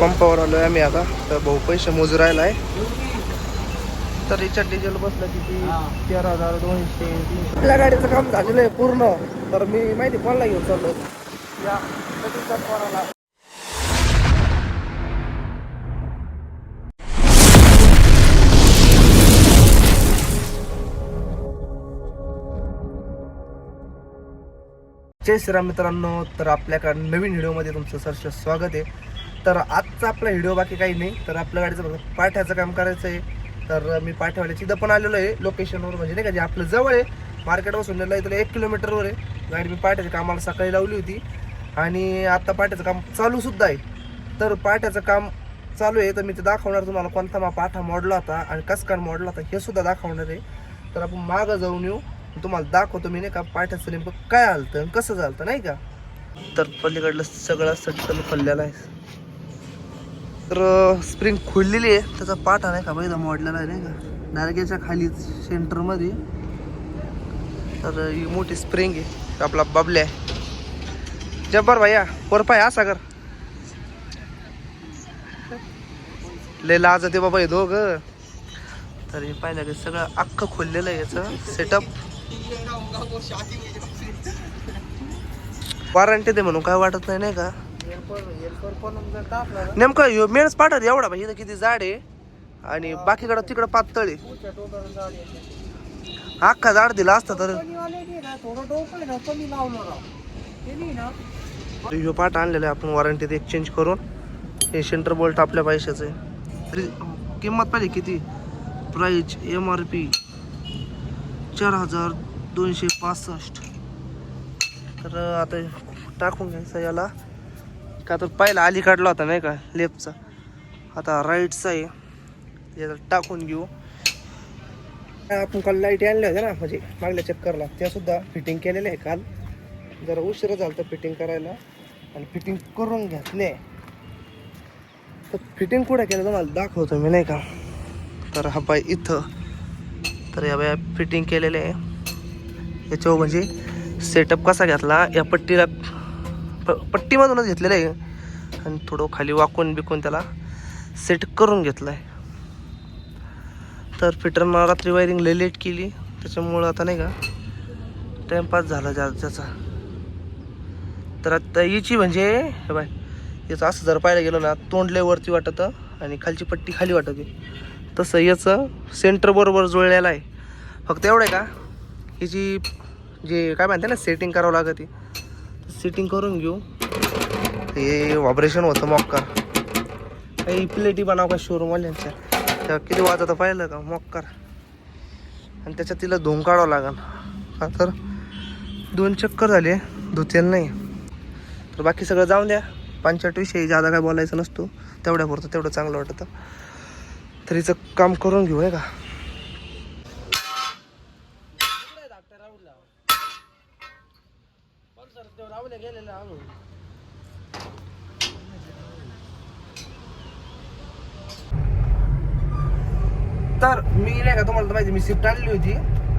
पंपावर आलोय आम्ही आता. तर भाऊ पैसे मोजू राहिला आहे. तर याच्यात डिझेल बसलं किती तेरा हजार दोनशे आपल्या गाडीचं काम झालेलं आहे पूर्ण. तर मी माहिती कोणाला घेऊन चाललो या. जय श्रीराम मित्रांनो तर आपल्याकडे नवीन व्हिडिओमध्ये तुमचं सरस स्वागत आहे. तर आजचा आपला व्हिडिओ बाकी काही नाही. तर आपल्या गाडीचं फक्त पाठ्याचं काम करायचं आहे तर मी पाठ्यावाल्याची इथं पण आलेलो आहे लोकेशनवर म्हणजे नाही का जे आपलं जवळ आहे. मार्केटपासून नेलं आहे तर एक किलोमीटरवर आहे. गाडी मी पाठ्याच्या कामाला सकाळी लावली होती. आणि आता पाठ्याचं काम चालू सुद्धा आहे. तर पाठ्याचं काम चालू आहे तर मी ते दाखवणार तुम्हाला कोणता मा पाठा मोडला होता आणि कसकार मोडला होता हे सुद्धा दाखवणार आहे. तर आपण मागं जाऊन येऊ. तुम्हाला दाखवतो मी नाही का पाठ्याचं नेमकं काय आलतं आणि कसं झालं नाही का? तर पलीकडलं सगळं सटकल फल्लेलं आहे. तर स्प्रिंग खुललेली आहे. त्याचा पाठा नाही का? बघितला मोडलेला आहे नाही का? नारगेच्या खाली सेंटरमध्ये तर ही मोठी स्प्रिंग आहे. आपला बबल्या आहे. जब्बर या कोरपाय असा कर लय लाज ते बाबा हे दोघ. तर हे पाहिलं की? सगळं अख्खं खोललेलं आहे याचं सेटअप वॉरंटी दे म्हणून काय वाटत नाही नाही का? नेमकं ह्यो मेनच पाठवत एवढा भाई इथं किती जाड आहे? आणि बाकीकडं तिकडं पातळ आहे. अख्खा झाड दिला असता तर. ह्यो पाठ आणलेला आहे आपण वॉरंटीत एक्सचेंज करून. हे सेंटर बोल्ट आपल्या पैशाचं आहे. तरी किंमत पाहिजे किती? प्राईज एम आर पी चार हजार दोनशे पासष्ट. तर आता टाकून घ्यायचं याला. का तर पहिला अली काढला होता नाही का लेफ्टचा आता राईटचा आहे. याला टाकून घेऊ. आपण काल लाइट आणल्या होत्या ना म्हणजे मागल्या चक्करला. त्या सुद्धा फिटिंग केलेल्या आहे काल. जरा उशीर झालं तर फिटिंग करायला. आणि फिटिंग करून घेतले. तर फिटिंग कुठे केलं तुम्हाला दाखवतो मी नाही का? तर हा बाय इथं. तर या बाय फिटिंग केलेले आहे. याच्यावर म्हणजे सेटअप कसा घेतला? या पट्टीला प पट्टीमधूनच घेतलेलं आहे. आणि थोडं खाली वाकून बिकून त्याला सेट करून घेतलं आहे तर फिटरनं रात्री वायरिंग लय लेट केली. त्याच्यामुळं आता नाही का टाईमपास झाला जा त्याचा तर आता याची म्हणजे हे बाय याचं असं जर पाहायला गेलं ना तोंड लय वरती वाटतं आणि खालची पट्टी खाली वाटते. तसं याचं सेंटर बरोबर जुळलेलं आहे. फक्त एवढं आहे का याची जे काय म्हणते ना सेटिंग करावं लागते सेटिंग करून घेऊ. हे ऑपरेशन होतं मॉक्कर काही प्लेटी बनाव का शोरूमवाल्यांच्या त्या किती वाजता पाहिलं का मॉक्कर आणि त्याच्यात तिला धुवून काढावं लागेल. का तर दोन चक्कर झाले. धुतेल नाही. तर बाकी सगळं जाऊन द्या. पंचायत विषयी जादा काय बोलायचं नसतो. तेवढ्यापुरतं तेवढं चांगलं वाटतं. तर हिचं काम करून घेऊ आहे का? तर नाही का? तुम्हाला माहिती मी शिफ्ट आणली होती.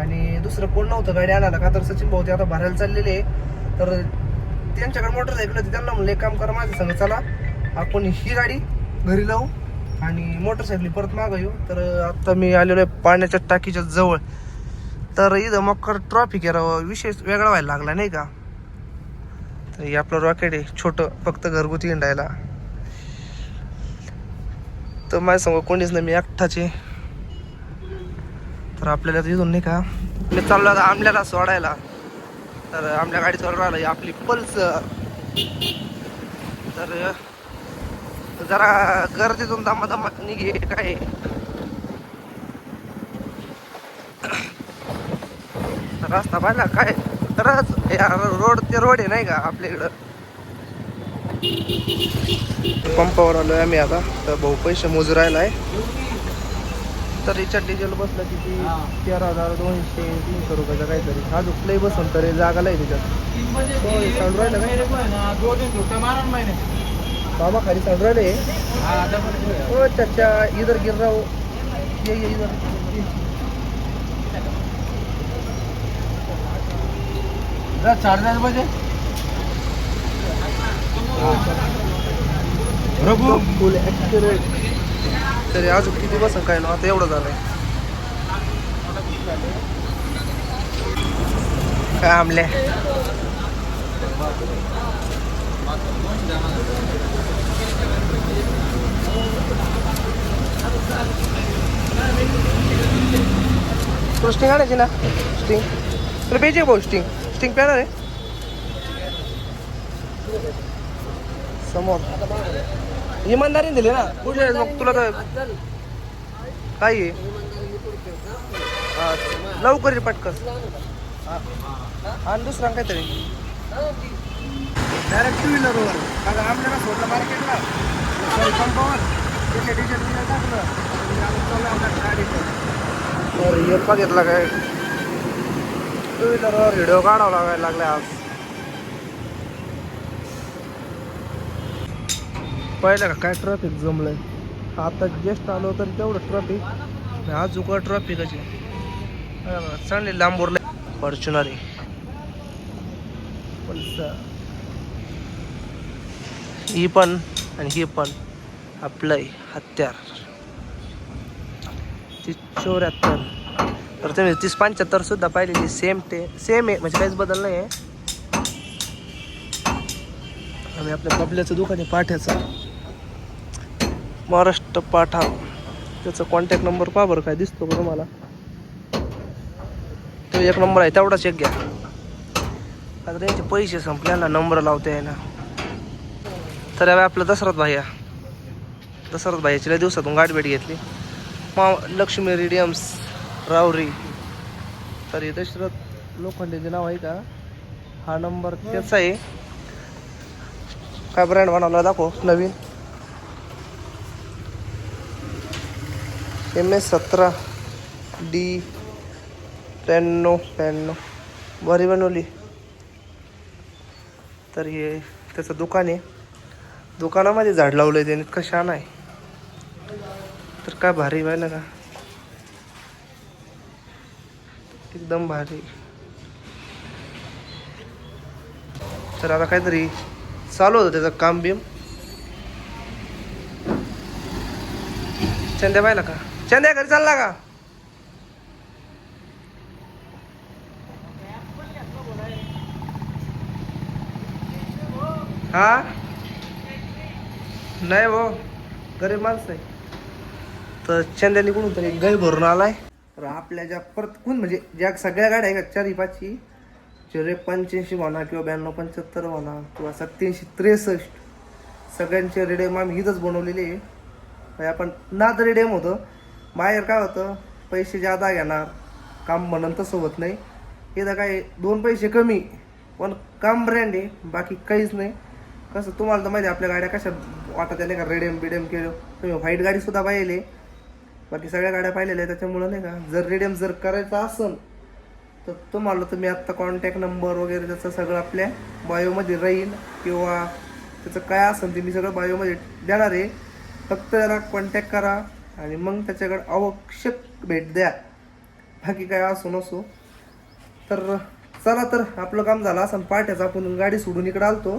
आणि दुसरं कोण नव्हतं गाडी आणायला. का तर सचिन भाऊ ते आता भरायला चाललेले तर त्यांच्याकडे मोटरसायकल होती त्यांना म्हणलं एक काम करा माझ्या संग चला. आपण ही गाडी घरी लावू आणि मोटरसायकली परत मागं येऊ. तर आता मी आलेलो आहे पाण्याच्या टाकीच्या जवळ. तर इथं मकर ट्रॉफिक आहे विशेष वेगळा व्हायला लागला नाही का? तर हे आपलं रॉकेट आहे छोटं फक्त घरगुती हिंडायला. तर माझ्या कोणीच नाही मी एकठाचे तर आपल्याला तिथून नाही का मी चाललो आता आमल्याला सोडायला. तर आमल्या गाडी चालू राहिली आपली पल्स तर जरा गर्दीतून दमा दमा निघे काय? रस्ता पाहिला काय? तरच रोड ते रोड आहे नाही का आपल्या इकडं? पंपावर आलोय आम्ही आता. तर भाऊ पैसे मोजू राहिला आहे तर याच्यात डिझेल बसलं किती तेरा हजार दोनशे तीनशे रुपयाचा काहीतरी. अजून लई बसून तर जागा आहे त्याच्यात. होय, चालू राहिलं काय बाबा खाली चालू राहिले. हो चाचा इधर गिर रहा. हो ये ये इधर. चार बजे प्रभू फुल ॲक्युरेट तरी अजून किती बसन काय ना आता एवढं झालंय. काय आमल्या? तुला स्टिंग आणायची ना? स्टिंग तुला पाहिजे भाऊ स्टिंग स्टिंग पेणार आहे? समोर. इमानदारीने दिली ना. कुठे मग तुला तर काय आहे? हा, लवकर ये पटकन. हा. आणि दुसरा काहीतरी. डायरेक्ट टू व्हीलरवर आता आपल्याला सोडलं मार्केटला. सॉरी पंपावर तिथे डिझेल बिझेल टाकलं. आणि आम्ही चाललो आपल्या गाडीवर तर हे बघितला काय? टू व्हीलरवर व्हिडिओ काढावा लागायला लागला आज. पाहिलं का? काय ट्रॅफिक जमलंय? आता जस्ट आलो तर तेवढं ट्रॅफिक आज उका ट्रॅफिकच चांगली लांबवरले फॉर्च्युनर आहे. पल्सर ही पण आणि ही पण आपलं हत्यार. तीस चौऱ्याहत्तर. तर तुम्ही तीस पंच्याहत्तर सुद्धा पाहिलेली सेम ते सेम आहे म्हणजे काहीच बदल नाही आहे. आणि आपल्या बबल्याचं दुकान आहे पाठ्याचं. महाराष्ट्र पाठा. त्याचा कॉन्टॅक्ट नंबर पहा बरं काय दिसतो का तुम्हाला तो एक नंबर आहे तेवढाच एक घ्या. आता त्यांचे पैसे संपल्याला नंबर लावते ना. तर यावे आपलं दसरथ भाया दसरथ भाईयाची लय दिवसातून गाठभेट भेट घेतली. मा लक्ष्मी रेडियम्स रावरी. तर हे दशरथ लोखंडेचे नाव आहे का? हा नंबर त्याचा आहे. काय ब्रँड बनवला दाखव नवीन. एम एस सतरा डी त्र्याण्णव ब्याण्णव. भारी बनवली. तर हे त्याचं दुकान आहे. दुकानामध्ये झाड लावलं आहे त्याने इतकं छान आहे. तर काय भारी पाहिलं का एकदम भारी. तर आता काहीतरी चालू होतं त्याचं काम बिम. चंद्या पाहिला का? चंद्या घरी चालला का? हा? नाही भाऊ गरीब माणसं आहे. तर चंद्या निघून तरी गै भरून आलाय. तर आपल्या ज्या परत कोण म्हणजे ज्या सगळ्या गाड्या आहे का चारी पाचची जे पंच्याऐंशी म्हणा किंवा ब्याण्णव पंच्याहत्तर म्हणा किंवा सत्याऐंशी त्रेसष्ट सगळ्यांचे रेडेम आम्ही इथंच बनवलेले आहे. म्हणजे आपण नाद रेडेम होतं बाहेर काय होतं? पैसे जादा घेणार काम म्हणून तसं होत नाही. इथं काय दोन पैसे कमी पण काम ब्रँड आहे बाकी काहीच नाही. कसं तुम्हाला तर माहिती आहे आपल्या गाड्या कशा वाटत नाही का? रेडियम बिडियम केलं. तुम्ही व्हाईट गाडीसुद्धा पाहिले. बाकी सगळ्या गाड्या पाहिलेल्या त्याच्यामुळं नाही का? जर रेडियम जर करायचं असेल तर तुम्हाला तुम्ही आत्ता कॉन्टॅक्ट नंबर वगैरे त्याचं सगळं आपल्या बायोमध्ये राहील. किंवा त्याचं काय असेल ते मी सगळं बायोमध्ये देणार आहे. फक्त त्याला कॉन्टॅक्ट करा. आणि मग त्याच्याकडे आवश्यक भेट द्या. बाकी काय असो नसो. तर चला तर आपलं काम झालं असं पाट्याचं आपण गाडी सोडून इकडे आलतो.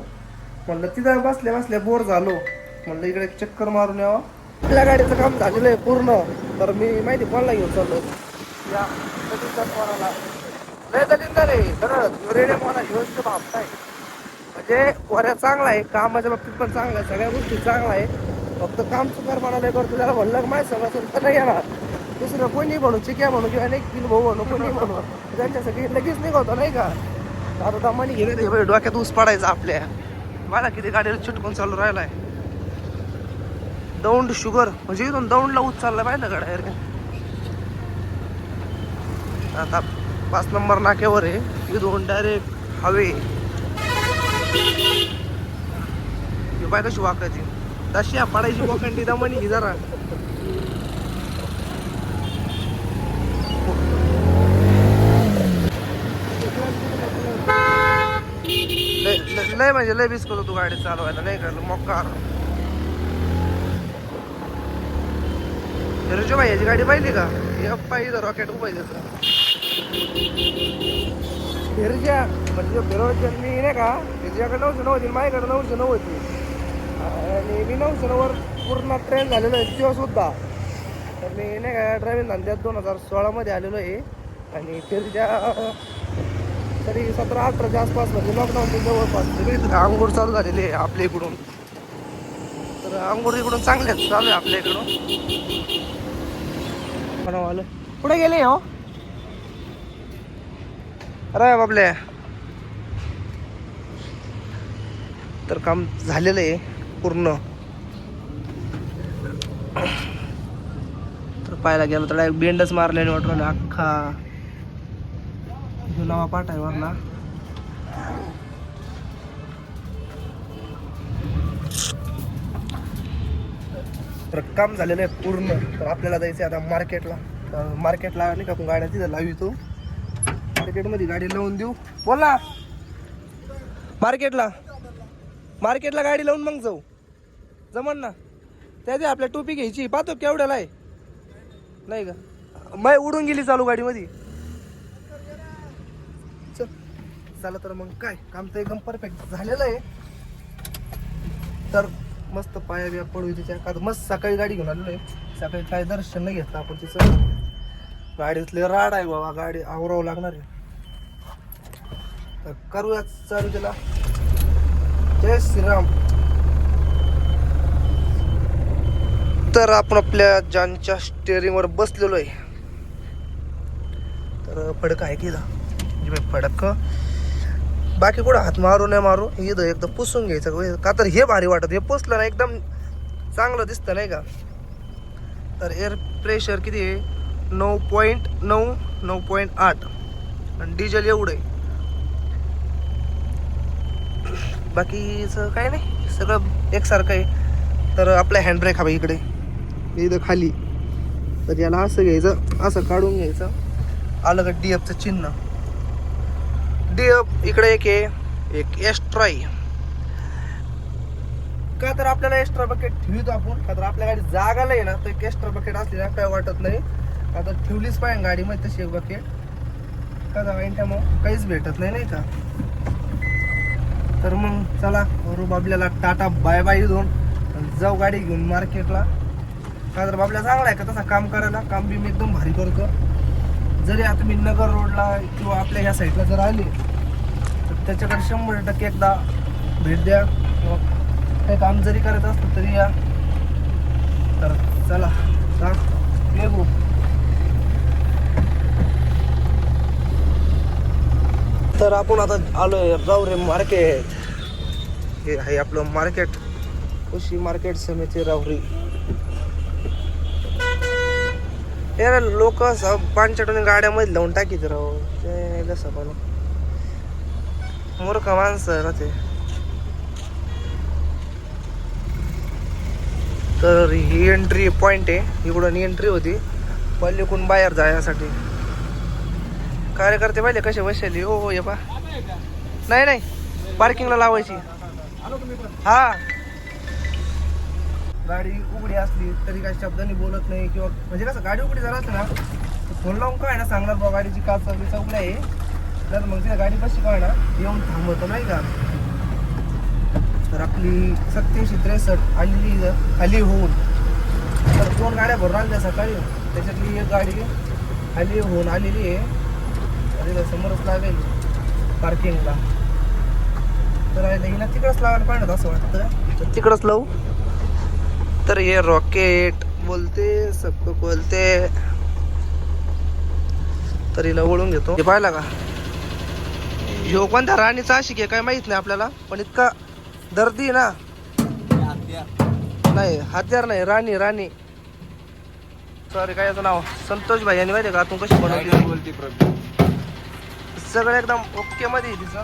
म्हणलं तिथं बसल्या बसल्या बोर झालो. म्हणलं इकडे चक्कर मारून यावं. आपल्या गाडीचं काम झालेलं आहे पूर्ण. तर मी माहिती कोणाला घेऊन चाललो. या कोणाला लय दलिंदर आहे खरंच रेडियम मला घेऊन भापताय म्हणजे वऱ्या चांगला आहे कामाच्या बाबतीत पण चांगला आहे सगळ्या गोष्टी चांगला आहे. फक्त काम चुकार म्हणाले करतो त्याला म्हणलं की माहिती सगळं असेल तर नाही येणार. दुसरं कोणी म्हणू चिक्या म्हणू किंवा नाही किल भाऊ म्हणू कोणी म्हणू त्यांच्यासाठी लगेच निघवतो नाही का? आता दमानी घेणे ते डोक्यात ऊस पडायचा आपल्या. मला किती गाडीला चिटकून चालू राहिलाय. दौंड शुगर म्हणजे इथून दौंडला ऊस चालला पाहिजे गाड्या आता पाच नंबर नाक्यावर आहे. इथून डायरेक्ट हवे. बाय कशी वाकायची? तशी पडायची कोकंडी दमणी की जरा. लय म्हणजे लय बिस्कत होतो तू गाडी चालवायला नाही कळलं मोकार. ऋजू भाई याची गाडी पाहिली का? अप्पा इथं रॉकेट उभा फिरज्या म्हणजे फिरवच्या मी नाही का? फिरज्याकडे नऊशे नव्हती माझ्याकडे नऊशे नव्हती आणि मी नऊशेवर पूर्ण ट्रेन झालेलो आहे तेव्हा सुद्धा. तर मी नाही का ड्रायव्हिंग धंद्यात दोन हजार सोळामध्ये आलेलो आहे. आणि फिरच्या तरी सतरा अठराच्या आसपास म्हणजे लॉकडाऊनच्या जवळपास सगळी आंघोळ चालू झालेली आहे आपल्या इकडून. तर आंघोळ इकडून चांगले चालू आहे आपल्या इकडून. बनवालं कुठे गेले हो? अरे बाबल्या तर काम झालेलं आहे. पूर्ण. तर पाहायला गेलो तर डायरेक्ट बेंडच मारल्याने वाटलं अख्खा नवा पाठ आहे वरला. तर काम झालेलं आहे पूर्ण. तर आपल्याला जायचं आहे आता मार्केटला. तर मार्केटला नाही का आपण गाड्या तिथं लावी तो मार्केटमध्ये गाडी लावून देऊ. बोला मार्केटला. मार्केटला गाडी लावून मग जाऊ. जमन ना. त्याची आपल्या टोपी घ्यायची. पाहतो केवढ्याला आहे. नाही का? मै उडून गेली चालू गाडीमध्ये. चल. चला तर मग काय? काम तर एकदम परफेक्ट झालेलं आहे. तर मस्त पाया बिया पडू तिच्या का मस्त सकाळी गाडी घेऊन आलेलो आहे. सकाळी काय दर्शन नाही घेतलं आपण तिचं. गाडीतले राड आहे बाबा. गाडी आवरावं लागणार आहे. तर करूया चालू तिला जय श्रीराम. तर आपण आपल्या जानच्या स्टेअरिंगवर बसलेलो आहे. तर फडक आहे की इथं? फडक. बाकी कुठं हात मारू नाही मारू इथं एकदम पुसून घ्यायचं. होय. का तर हे भारी वाटत. हे पुसलं ना एकदम चांगलं दिसतं नाही का? तर एअर प्रेशर किती आहे? नऊ पॉईंट नऊ नऊ पॉईंट आठ. आणि डिझेल एवढं आहे. बाकीचं काय नाही. सगळं एकसारखं आहे. तर आपला हँडब्रेक हवा इकडे. इथं खाली. तर याला असं घ्यायचं असं काढून घ्यायचं. आलं का डी एफचं चिन्ह. डी एफ इकडे एक आहे एक एस्ट्राय का तर आपल्याला एक्स्ट्रा बकेट ठेवतो आपण का तर आपल्या गाडी जागाला आहे ना तर एक एक्स्ट्रा बकेट असली ना काय वाटत नाही. का तर ठेवलीच पाहिजे गाडीमध्ये तशी एक बकेट का तर मग काहीच भेटत नाही नाही का? तर मग चला रूप आपल्याला टाटा बाय बाय दोन. जाऊ गाडी घेऊन मार्केटला का तर बाबल्या चांगला आहे का? तसा काम करायला काम बी मी एकदम भारी करतो. जरी आता मी नगर रोडला किंवा आपल्या ह्या साईडला जर आले तर त्याच्याकडे शंभर टक्के एकदा भेट द्या. किंवा काही काम जरी करत असलं तरी या. तर चला सांग तर आपण आता आलोय रावरे मार्केट हे आहे आपलं मार्केट कृषी मार्केट समिती रावरी यार लोक पानचटून गाड्यामध्ये लावून टाकीत राव. ते कसं पण मूर्ख माणसं राहते ते. तर ही एंट्री पॉइंट आहे. इकडून एंट्री होती. पल्लीकडून बाहेर जाण्यासाठी कार्यकर्ते पाहिले कसे बसले? हो हो ये पा नाही नाही. पार्किंगला लावायची. हा. गाडी उघडी असली तरी काही शब्दांनी बोलत नाही किंवा म्हणजे कसं गाडी उघडी झाला असली ना फोन लावून काय ना सांगणार बाबा गाडीची काच बिचा उघडी आहे. तर मग त्या गाडी कशी काय ना येऊन थांबवतो नाही का? तर आपली सत्याऐंशी त्रेसष्ट आलेली खाली होऊन. तर दोन गाड्या भरून आल्या सकाळी. त्याच्यातली एक गाडी खाली होऊन आलेली आहे. अरे समोरच लागेल पार्किंगला तर हिला तिकडंच लावायला पाहिजे असं वाटतं. तर तिकडंच लावू? तर हे रॉकेट बोलते सबको बोलते. तर हिला ओळून घेतो. हे पाहिला का? ह्यो कोणत्या राणीचा आशिक आहे काय माहीत नाही आपल्याला पण इतका दर्दी ना. नाही हत्यार नाही राणी राणी. सॉरी काय याचं नाव? संतोष भाई यांनी माहिती का? तू कशी बनवली सगळं एकदम ओके मध्ये तिचं.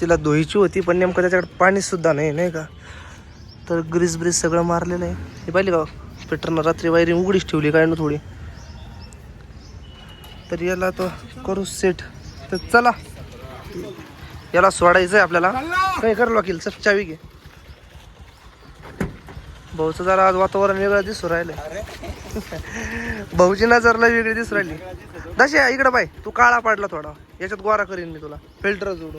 तिला धुईची होती पण नेमकं त्याच्याकडे पाणी सुद्धा नाही नाही का? तर ग्रीस ब्रीज सगळं मारलेलं आहे. हे पाहिली का? पेटरनं रात्री वायरिंग उघडीच ठेवली काय ना थोडी. तर याला तो करू सेट तर चला. याला सोडायचं आहे आपल्याला. काय कर वकील? सर चावी घे. भाऊचं जरा आज वातावरण वेगळं दिसू राहिलंय. भाऊची नजर लय वेगळी दिसू राहिली. दशा इकडं बाय तू काळा पाडला थोडा. याच्यात गोरा करीन मी तुला. फिल्टर जोडू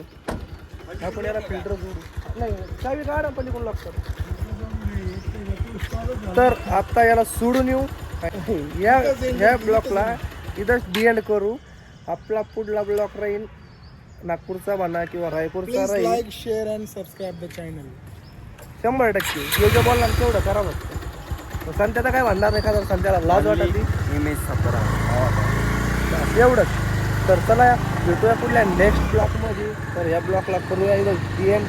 आपण याला फिल्टर जोडू. नाही चावी काढा पण कोण लागतात तर आता याला सोडून येऊ. या ह्या ब्लॉकला इथंच डी एंड करू. आपला पुढला ब्लॉक राहील नागपूरचा म्हणा किंवा रायपूरचा राहील. share and subscribe the channel. शंभर टक्के. जे बोलला तेवढं करा बघ संत्याचा काय म्हणणार नाही का जर संत्याला लाज वाटत. इमेज एवढंच. तर चला भेटूया पुढल्या नेक्स्ट ब्लॉकमध्ये तर या ब्लॉकला करूया इथं डी एंड